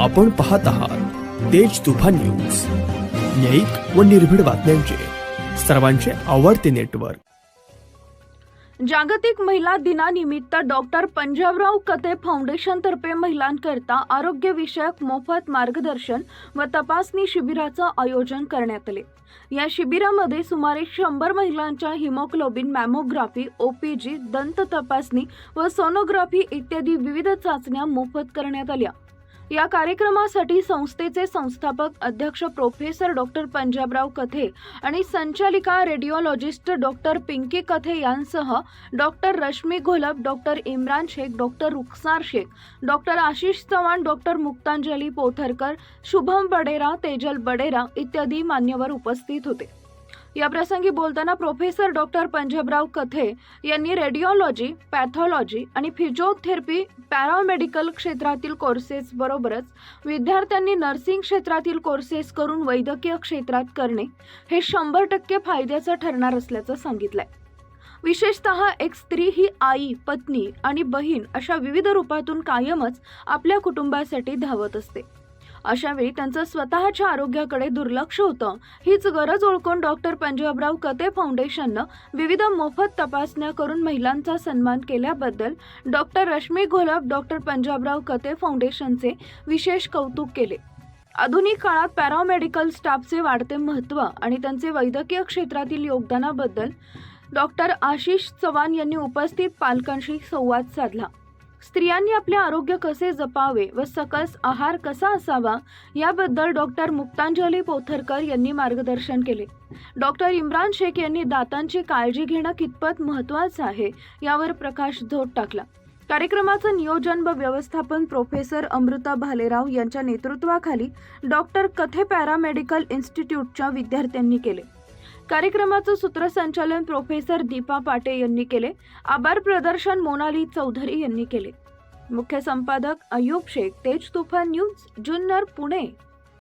आपण पाहत आहात तेज तुफान न्यूज. न्यायिक व निर्भीड बातम्यांचे. सर्वांचे आवडते नेटवर्क. जागतिक महिला दिनानिमित्त डॉक्टर पंजाबराव कते फाउंडेशनतर्फे महिलांकरता आरोग्यविषयक मोफत मार्गदर्शन व तपासणी शिबिराचं आयोजन करण्यात आले. या शिबिरामध्ये सुमारे शंभर महिलांच्या हिमोग्लोबिन मॅमोग्राफी ओपीजी दंत तपासणी व सोनोग्राफी इत्यादी विविध चाचण्या मोफत करण्यात आल्या. या कार्यक्रमासाठी संस्थेचे संस्थापक अध्यक्ष प्रोफेसर डॉक्टर पंजाबराव कथे आणि संचालिका रेडिओलॉजिस्ट डॉक्टर पिंकी कथे यांसह doctor Rashmi Gholap doctor Imran Shaikh doctor Rukhsar Shaikh doctor Ashish Chavan doctor Muktanjali Potharkar Shubham Badera Tejal Badera इत्यादी मान्यवर उपस्थित होते. या प्रसंगी बोलताना प्रोफेसर डॉक्टर पंजाबराव कथे यांनी रेडिओलॉजी पॅथॉलॉजी आणि फिजिओथेरपी पॅरामेडिकल क्षेत्रातील कोर्सेस बरोबरच विद्यार्थ्यांनी नर्सिंग क्षेत्रातील कोर्सेस करून वैद्यकीय क्षेत्रात करणे हे शंभर टक्के फायद्याचं ठरणार असल्याचं सांगितलंय. विशेषतः एक स्त्री ही आई पत्नी आणि बहीण अशा विविध रूपातून कायमच आपल्या कुटुंबासाठी धावत असते. अशावेळी त्यांचं स्वतःच्या आरोग्याकडे दुर्लक्ष होतं. हीच गरज ओळखून डॉक्टर पंजाबराव कते फाउंडेशननं विविध मोफत तपासण्या करून महिलांचा सन्मान केल्याबद्दल डॉक्टर रश्मी घोलप डॉक्टर पंजाबराव कते फाउंडेशनचे विशेष कौतुक केले. आधुनिक काळात पॅरामेडिकल स्टाफचे वाढते महत्त्व आणि त्यांचे वैद्यकीय क्षेत्रातील योगदानाबद्दल डॉक्टर आशिष चव्हाण यांनी उपस्थित पालकांशी संवाद साधला. स्त्रियांनी आपले आरोग्य कसे जपावे व सकस आहार कसा असावा याबद्दल डॉक्टर मुक्तांजली पोथरकर यांनी मार्गदर्शन केले. डॉक्टर इम्रान शेख यांनी दातांची काळजी घेणं कितपत महत्त्वाचं आहे यावर प्रकाश झोत टाकला. कार्यक्रमाचं नियोजन व व्यवस्थापन प्रोफेसर अमृता भालेराव यांच्या नेतृत्वाखाली डॉक्टर कथे पॅरामेडिकल इन्स्टिट्यूटच्या विद्यार्थ्यांनी केले. कार्यक्रमाचं सूत्रसंचालन प्रोफेसर दीपा पाटे यांनी केले. आभार प्रदर्शन मोनाली चौधरी यांनी केले. मुख्य संपादक अयूब शेख तेज तुफान न्यूज जुन्नर पुणे.